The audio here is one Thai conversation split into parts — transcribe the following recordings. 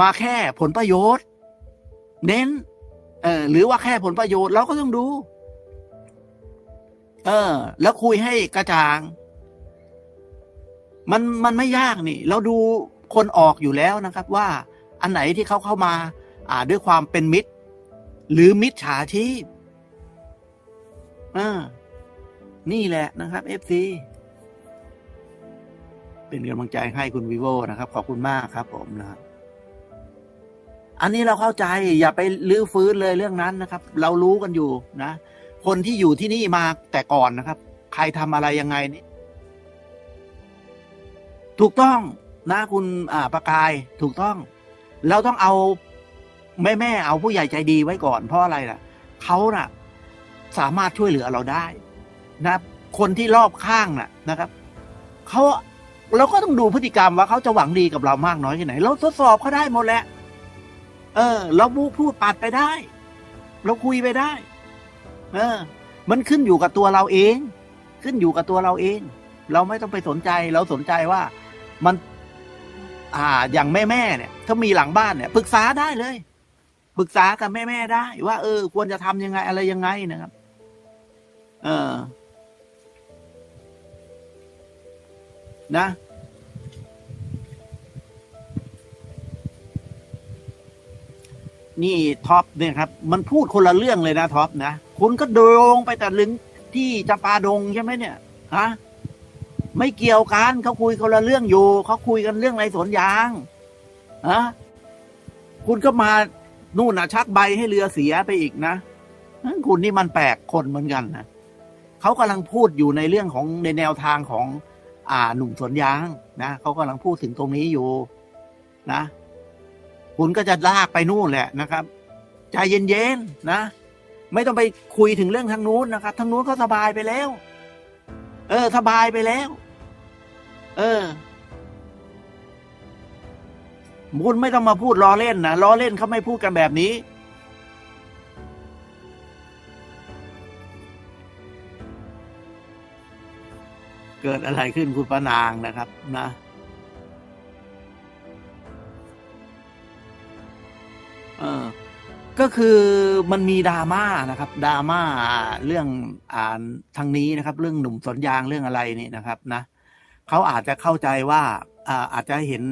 มาแค่ผลประโยชน์ เน้น เออหรือว่าแค่ผลประโยชน์เราก็ต้องดู เออ แล้วคุยให้กระจ่าง มันมันไม่ยากนี่ เราดูคนออกอยู่แล้วนะครับ ว่าอันไหนที่เขาเข้ามา อ่า ด้วยความเป็นมิตร หรือมิจฉาชีพอ่านี่แหละนะครับ FC เป็นกำลังใจให้คุณวิโวนะครับ ขอบคุณมากครับผมนะครับ อันนี้เราเข้าใจอย่าไปลื้อฟื้นเลยเรื่องนั้นนะครับ เรารู้กันอยู่นะ คนที่อยู่ที่นี่มาแต่ก่อนนะครับ ใครทำอะไรยังไงนี่ถูกต้องนะคุณอ่าประกายถูกต้อง เราต้องเอาแม่แม่เอาผู้ใหญ่ใจดีไว้ก่อนเพราะอะไรล่ะเขาน่ะ สามารถช่วยเหลือเราได้นะคนที่รอบข้างน่ะนะครับเขาเราก็ต้องดูพฤติกรรมว่าเขาจะหวังดีกับเรามากน้อยแค่ไหน เราทดสอบเขาได้หมดแหละ เออ เราพูดพูดปัดไปได้ เราคุยไปได้ เออ มันขึ้นอยู่กับตัวเราเอง ขึ้นอยู่กับตัวเราเอง เราไม่ต้องไปสนใจ เราสนใจว่ามัน อ่า อย่างแม่แม่เนี่ย ถ้ามีหลังบ้านเนี่ยปรึกษาได้เลยปรึกษากับแม่แม่ได้ ว่าเออ ควรจะทำยังไงอะไรยังไงนะครับ เออ นะ นี่ท็อปเนี่ยครับ มันพูดคนละเรื่องเลยนะท็อปนะคุณก็โดงไปแต่ลึงที่จำปาดงใช่ไหมเนี่ยฮะไม่เกี่ยวกันเขาคุยคนละเรื่องอยู่เขาคุยกันเรื่องในสวนยางฮะคุณก็มานู่นนะชักใบให้เรือเสียไปอีกนะคุณนี่มันแปลกคนเหมือนกันนะเขากำลังพูดอยู่ในเรื่องของในแนวทางของ อ่าหนุ่มสวนยางนะเขากำลังพูดถึงตรงนี้อยู่ นะ คุณก็จะลากไปนู่นแหละนะครับใจเย็นๆนะ ไม่ต้องไปคุยถึงเรื่องทางนู้นนะครับทางนู้นเขาสบายไปแล้ว เออ สบายไปแล้ว เออคุณไม่ต้องมาพูดล้อเล่นนะล้อเล่นเขาไม่พูดกันแบบนี้ เกิดอะไรขึ้นคุณป้านางนะครับ นะ ก็คือมันมีดราม่านะครับดราม่าเรื่องอ่านทางนี้นะครับ เรื่องหนุ่มสวนยางเรื่องอะไรนี่นะครับนะเขาอาจจะเข้าใจว่าอาอาจจะเห็น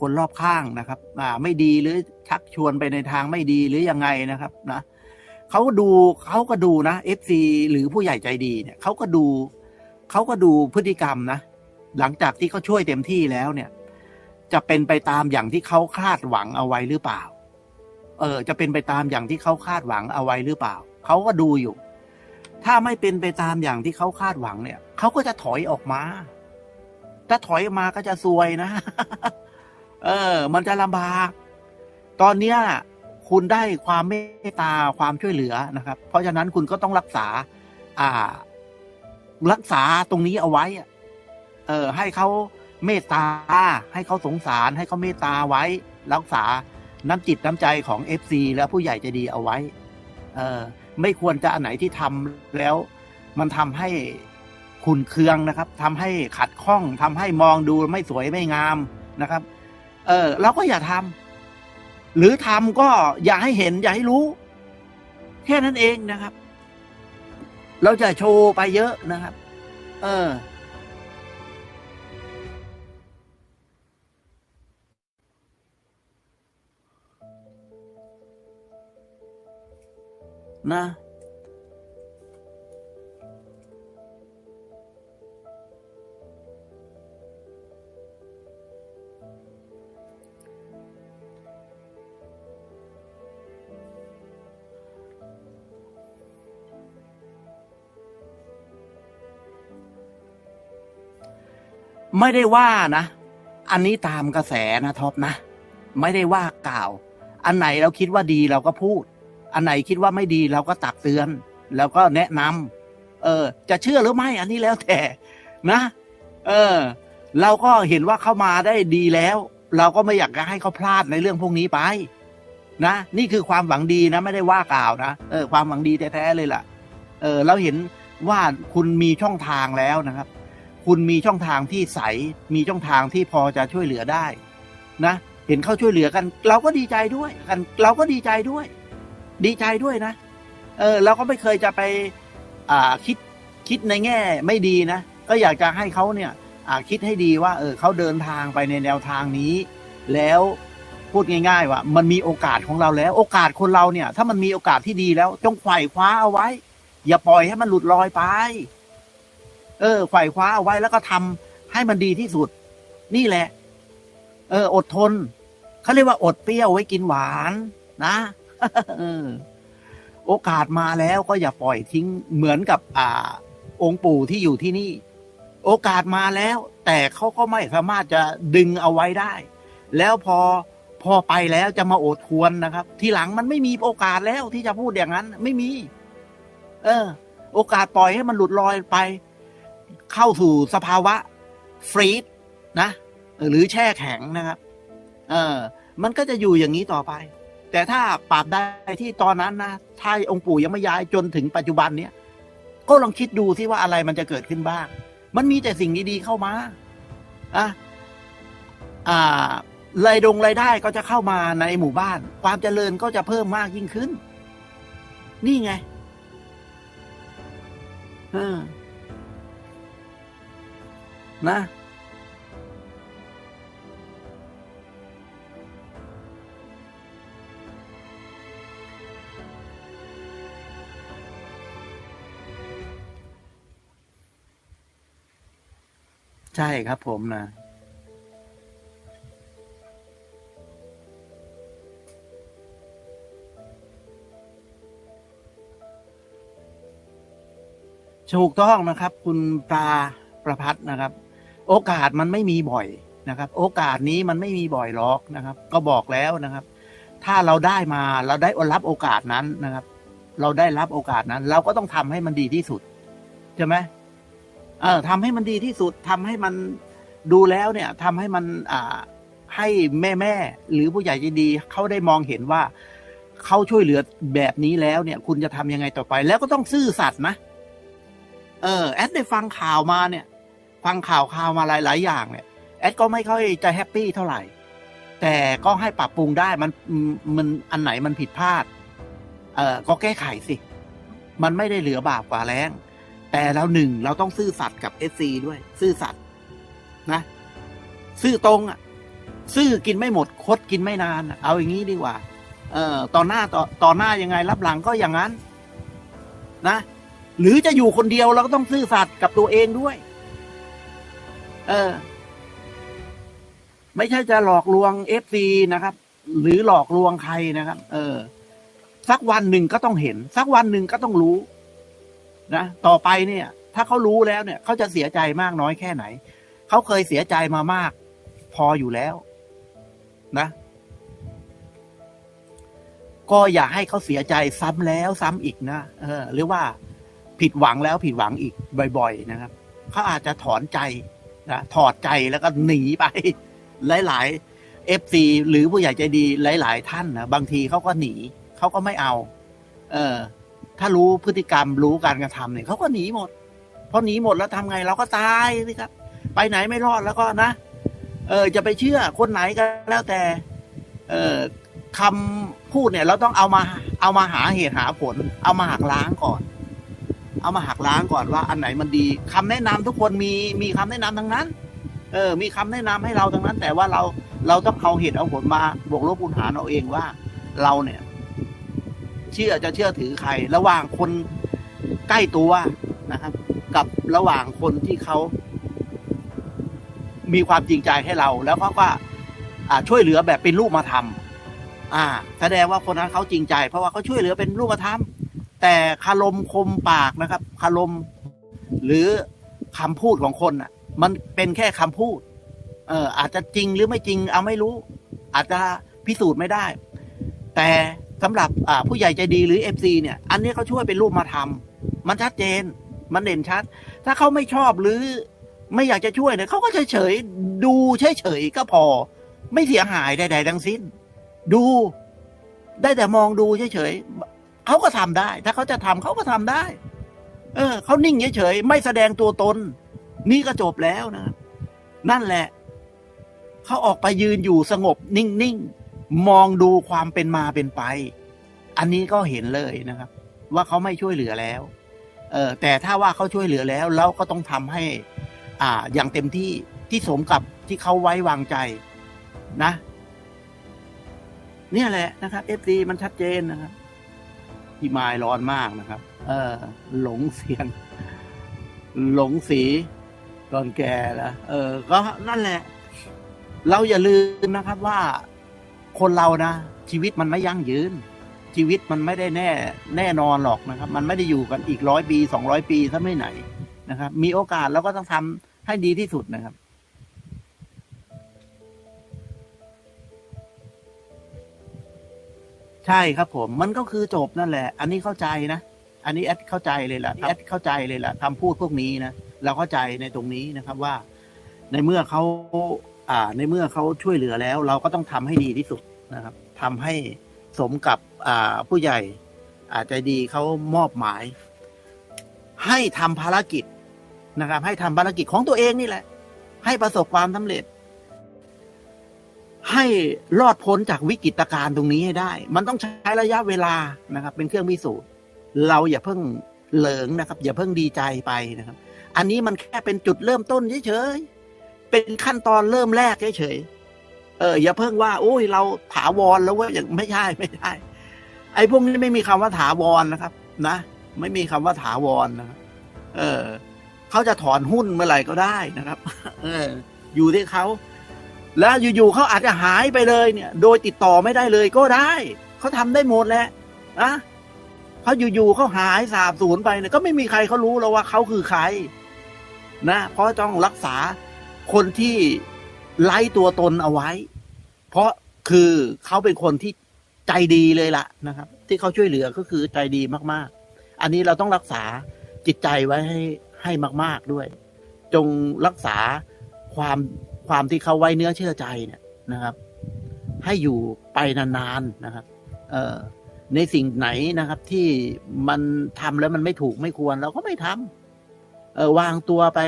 คนรอบข้างนะครับไม่ดีหรือชักชวนไปในทางไม่ดีหรือยังไงนะครับนะเขาก็ดูเขาก็ดูนะเอฟซีหรือผู้ใหญ่ใจดีเนี่ยเขาก็ดูเขาก็ดูพฤติกรรมนะ หลังจากที่เขาช่วยเต็มที่แล้วเนี่ย จะเป็นไปตามอย่างที่เขาคาดหวังเอาไว้หรือเปล่า เออจะเป็นไปตามอย่างที่เขาคาดหวังเอาไว้หรือเปล่า เขาก็ดูอยู่ ถ้าไม่เป็นไปตามอย่างที่เขาคาดหวังเนี่ย เขาก็จะถอยออกมา ถ้าถอยมาก็จะซวยนะ เออ มันจะลำบาก ตอนเนี้ยคุณได้ความเมตตาความช่วยเหลือนะครับ เพราะฉะนั้นคุณก็ต้องรักษา อ่า รักษาตรงนี้เอาไว้อะเออ ให้เขาเมตตา ให้เขาสงสาร ให้เขาเมตตาไว้ รักษา น้ำจิตน้ำใจของ FC และผู้ใหญ่จะดีเอาไว้เออไม่ควรจะอันไหนที่ทำแล้ว มันทำให้ขุนเคืองนะครับทำให้ขัดข้องทำให้มองดูไม่สวยไม่งามนะครับ เออเราก็อย่าทำหรือทำก็อย่าให้เห็น อย่าให้รู้ แค่นั้นเองนะครับ เราจะโชว์ไปเยอะนะครับ เออ นะ ไม่ได้ว่านะ อันนี้ตามกระแสนะท็อปนะ ไม่ได้ว่ากล่าว อันไหนเราคิดว่าดีเราก็พูด อันไหนคิดว่าไม่ดีเราก็ตักเตือน แล้วก็แนะนำเออ จะเชื่อหรือไม่อันนี้แล้วแต่นะ เออ เราก็เห็นว่าเข้ามาได้ดีแล้ว เราก็ไม่อยากจะให้เขาพลาดในเรื่องพวกนี้ไป นะนี่คือความหวังดีนะ ไม่ได้ว่ากล่าวนะเออความหวังดีแท้ๆเลยล่ะ เออ เราเห็นว่าคุณมีช่องทางแล้วนะครับ คุณมีช่องทางที่ใส มีช่องทางที่พอจะช่วยเหลือได้ นะ เห็นเขาช่วยเหลือกัน เราก็ดีใจด้วยกัน เราก็ดีใจด้วย ดีใจด้วยนะ เออเราก็ไม่เคยจะไป อ่าคิดคิดในแง่ ไม่ดีนะ ก็อยากจะให้เขาเนี่ย อ่าคิดให้ดีว่า เออเขาเดินทางไปในแนวทางนี้ แล้วพูดง่าย ๆ ว่า มันมีโอกาสของเราแล้ว โอกาสคนเราเนี่ย ถ้ามันมีโอกาสที่ดีแล้ว จงไขว่คว้าเอาไว้ อย่าปล่อยให้มันหลุดลอยไป เออไขว่คว้าเอาไว้แล้วก็ทำให้มันดีที่สุด นี่แหละ เออ อดทนเขาเรียกว่าอดเปรี้ยวไว้กินหวานนะ โอกาสมาแล้วก็อย่าปล่อยทิ้งเหมือนกับ อ่า องค์ปู่ที่อยู่ที่นี่ โอกาสมาแล้ว แต่เขาก็ไม่สามารถจะดึงเอาไว้ได้ แล้วพอพอไปแล้วจะมาโอดควรนะครับ ทีหลังมันไม่มีโอกาสแล้วที่จะพูดอย่างนั้น ไม่มี เออ โอกาสปล่อยให้มันหลุดลอยไป เข้าสู่สภาวะฟรีดนะ หรือแช่แข็งนะครับ เออ มันก็จะอยู่อย่างนี้ต่อไป แต่ถ้าปราบได้ที่ตอนนั้นนะถ้าองค์ปู่ยังไม่ย้ายจนถึงปัจจุบันเนี้ยก็ลองคิดดูสิว่าอะไรมันจะเกิดขึ้นบ้าง มันมีแต่สิ่งดีๆเข้ามาอะอ่ารายดงรายได้ก็จะเข้ามาในหมู่บ้าน ความเจริญก็จะเพิ่มมากยิ่งขึ้น นี่ไงเออนะ ใช่ครับผมนะถูกต้องนะครับ คุณปลาประพัฒน์นะครับ โอกาสมันไม่มีบ่อยนะครับ โอกาสนี้มันไม่มีบ่อยหรอกนะครับ ก็บอกแล้วนะครับ ถ้าเราได้มาเราได้รับโอกาสนั้นนะครับ เราได้รับโอกาสนั้น เราก็ต้องทำให้มันดีที่สุดใช่ไหม เออทำให้มันดีที่สุดทำให้มันดูแล้วเนี่ยทำให้มันอ่าให้แม่แม่หรือผู้ใหญ่ใจดีเขาได้มองเห็นว่าเขาช่วยเหลือแบบนี้แล้วเนี่ย คุณจะทำยังไงต่อไป แล้วก็ต้องซื่อสัตย์นะเออแอดได้ฟังข่าวมาเนี่ย ฟังข่าวข่าวมาหลาย ๆ อย่างเนี่ยแอดก็ไม่ค่อยจะแฮปปี้เท่าไหร่ แต่ก็ให้ปรับปรุงได้มันมันอันไหนมันผิดพลาด เออก็แก้ไขสิ มันไม่ได้เหลือบาปกว่าแรง แต่เราหนึ่งเราต้องซื่อสัตย์กับเอซีด้วย ซื่อสัตย์นะ ซื่อตรงอะ ซื่อกินไม่หมดคดกินไม่นานเอาอย่างนี้ดีกว่า เอ่อต่อหน้าต่อต่อหน้ายังไง รับหลังก็อย่างนั้น นะ หรือจะอยู่คนเดียวเราก็ต้องซื่อสัตย์กับตัวเองด้วย เออ ไม่ใช่จะหลอกลวงเอฟซีนะครับ หรือหลอกลวงใครนะครับ เออ สักวันหนึ่งก็ต้องเห็น สักวันหนึ่งก็ต้องรู้ นะต่อไปเนี่ย ถ้าเขารู้แล้วเนี่ยเขาจะเสียใจมากน้อยแค่ไหน เขาเคยเสียใจมามาก พออยู่แล้ว นะ ก็อย่าให้เขาเสียใจซ้ำแล้วซ้ำอีกนะเออ หรือว่าผิดหวังแล้วผิดหวังอีกบ่อย ๆ นะครับเขาอาจจะถอนใจนะถอดใจแล้วก็หนีไป หลายๆเอฟซีหรือผู้ใหญ่ใจดีหลาย ๆ ท่านนะบางทีเขาก็หนีเขาก็ไม่เอา เออ ถ้ารู้พฤติกรรมรู้การกระทำเนี่ยเขาก็หนีหมดพอหนีหมดแล้วทำไงเราก็ตายสิครับ ไปไหนไม่รอดแล้วก็นะ เออจะไปเชื่อคนไหนก็แล้วแต่ เออคำพูดเนี่ย เราต้องเอามาเอามาหาเหตุหาผล เอามาหักล้างก่อน เอามาหักล้างก่อนว่า อันไหนมันดีคำแนะนำทุกคนมีมีคำแนะนำทั้งนั้น เออ มีคำแนะนำให้เราทั้งนั้น แต่ว่าเราเราต้องเอาเหตุเอาผลมาบวกลบคูณหารเอาเองว่า เราเนี่ย เชื่อจะเชื่อถือใคร ระหว่างคนใกล้ตัวนะครับ กับระหว่างคนที่เขา มีความจริงใจให้เรา แล้วเขาก็อ่าช่วยเหลือแบบเป็นรูปมาทำอ่า แสดงว่าคนนั้นเขาจริงใจ เพราะว่าเขาช่วยเหลือเป็นรูปธรรมแต่คารมคมปากนะครับคารมหรือคำพูดของคนอะ มันเป็นแค่คำพูด เอออาจจะจริงหรือไม่จริง เอาไม่รู้ อาจจะพิสูจน์ไม่ได้ แต่ สำหรับผู้ใหญ่ใจดีหรือเอฟซีเนี่ย อันนี้เขาช่วยเป็นรูปมาทำมันชัดเจน มันเด่นชัด ถ้าเขาไม่ชอบหรือไม่อยากจะช่วยเนี่ยเขาก็เฉยเฉยๆดูเฉยเฉยๆก็พอ ไม่เสียหายใดๆทั้งสิ้น ดู ได้แต่มองดูเฉยเฉยๆเขาก็ทำได้ ถ้าเขาจะทำเขาก็ทำได้ เออเขานิ่งเฉยๆไม่แสดงตัวตน นี่ก็จบแล้วนะ นั่นแหละเขาออกไปยืนอยู่สงบนิ่งๆ มองดูความเป็นมาเป็นไป อันนี้ก็เห็นเลยนะครับ ว่าเขาไม่ช่วยเหลือแล้ว เออแต่ถ้าว่าเขาช่วยเหลือแล้วเราก็ต้องทำให้ อ่า อย่างเต็มที่ที่สมกับที่เขาไว้วางใจนะ เนี่ยแหละนะครับเอฟซีมันชัดเจนนะครับพี่มายร้อนมากนะครับ เออ หลงเสียง หลงสี ตอนแก่แล้วเออ ก็นั่นแหละ เราอย่าลืมนะครับว่า คนเรานะชีวิตมันไม่ยั่งยืน ชีวิตมันไม่ได้แน่แน่นอนหรอกนะครับ มันไม่ได้อยู่กันอีกร้อยปีสองร้อยปีถ้าไม่ไหนนะครับ มีโอกาสเราก็ต้องทำให้ดีที่สุดนะครับใช่ครับผมมันก็คือจบนั่นแหละ อันนี้เข้าใจนะ อันนี้แอดเข้าใจเลยล่ะแอดเข้าใจเลยล่ะคำพูดพวกนี้นะเราเข้าใจในตรงนี้นะครับว่า ในเมื่อเขา อ่าในเมื่อเขาช่วยเหลือแล้ว เราก็ต้องทำให้ดีที่สุดนะครับทำให้สมกับอ่าผู้ใหญ่อาจใจดีเขามอบหมาย ให้ทำภารกิจนะครับ ให้ทำภารกิจของตัวเองนี่แหละ ให้ประสบความสำเร็จ ให้รอดพ้นจากวิกฤตการณ์ตรงนี้ให้ได้ มันต้องใช้ระยะเวลานะครับ เป็นเครื่องพิสูจน์เราอย่าเพิ่งเหลิงนะครับ อย่าเพิ่งดีใจไปนะครับ อันนี้มันแค่เป็นจุดเริ่มต้นเฉยๆ เป็นขั้นตอนเริ่มแรกเฉยๆเออ อย่าเพิ่งว่าโอ้ยเราถาวรแล้วว่าอย่างไม่ใช่ไม่ใช่ไอ้พวกนี้ไม่มีคำว่าถาวรนะครับ นะ ไม่มีคำว่าถาวรนะครับเออเขาจะถอนหุ้นเมื่อไหร่ก็ได้นะครับ เออ อยู่ที่เขาแล้วอยู่ๆเขาอาจจะหายไปเลยเนี่ย โดยติดต่อไม่ได้เลยก็ได้ เขาทำได้หมดแหละนะเขาอยู่ๆเขาหายสาบสูญไปเนี่ยก็ไม่มีใครเขารู้แล้วว่าเขาคือใคร นะ เพราะต้องรักษา คนที่ไล่ตัวตนเอาไว้ เพราะคือเขาเป็นคนที่ใจดีเลยล่ะนะครับ ที่เขาช่วยเหลือก็คือใจดีมากๆ อันนี้เราต้องรักษาจิตใจไว้ให้ให้มาก ๆด้วย จงรักษาความความที่เขาไว้เนื้อเชื่อใจเนี่ยนะครับ ให้อยู่ไปนานๆนะครับ เออในสิ่งไหนนะครับ ที่มันทำแล้วมันไม่ถูกไม่ควร เราก็ไม่ทำเออวางตัวไป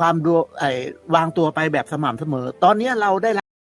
ความดูไอ้วางตัวไปแบบสม่ำเสมอ ตอนนี้เราได้